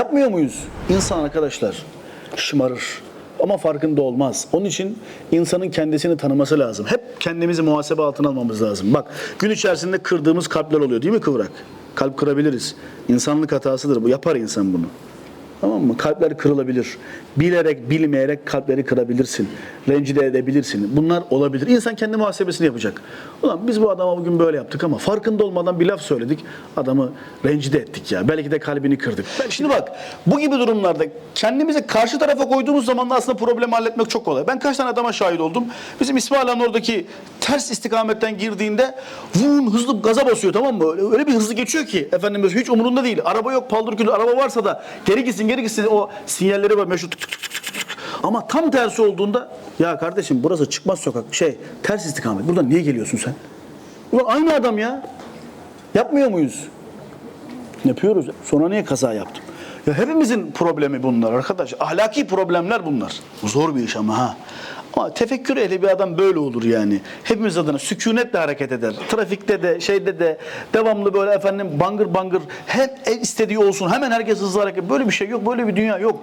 Yapmıyor muyuz? İnsan arkadaşlar şımarır. Ama farkında olmaz. Onun için insanın kendisini tanıması lazım. Hep kendimizi muhasebe altına almamız lazım. Bak gün içerisinde kırdığımız kalpler oluyor değil mi kıvrak? Kalp kırabiliriz. İnsanlık hatasıdır bu. Yapar insan bunu. Tamam mı? Kalpler kırılabilir. Bilerek, bilmeyerek kalpleri kırabilirsin. Rencide edebilirsin. Bunlar olabilir. İnsan kendi muhasebesini yapacak. Ulan biz bu adama bugün böyle yaptık ama farkında olmadan bir laf söyledik. Adamı rencide ettik ya. Belki de kalbini kırdık. Şimdi bak bu gibi durumlarda kendimizi karşı tarafa koyduğumuz zaman da aslında problemi halletmek çok kolay. Ben kaç tane adama şahit oldum. Bizim İsmail Han oradaki ters istikametten girdiğinde vun hızlı gaza basıyor tamam mı? Öyle, öyle bir hızlı geçiyor ki efendim hiç umurunda değil. Araba yok paldır küldür araba varsa da geri gitsin geri gitsin o sinyalleri var meşhur tık tık tık tık tık. Ama tam tersi olduğunda ya kardeşim burası çıkmaz sokak şey ters istikamet. Buradan niye geliyorsun sen? Ulan aynı adam ya. Yapmıyor muyuz? Yapıyoruz. Sonra niye kaza yaptım? Ya hepimizin problemi bunlar arkadaş. Ahlaki problemler bunlar. Zor bir iş ama ha. Ama tefekkür ehli bir adam böyle olur yani. Hepimiz adına sükunetle hareket eder. Trafikte de şeyde de devamlı böyle efendim bangır bangır hep istediği olsun. Hemen herkes hızlı hareket. Böyle bir şey yok. Böyle bir dünya yok.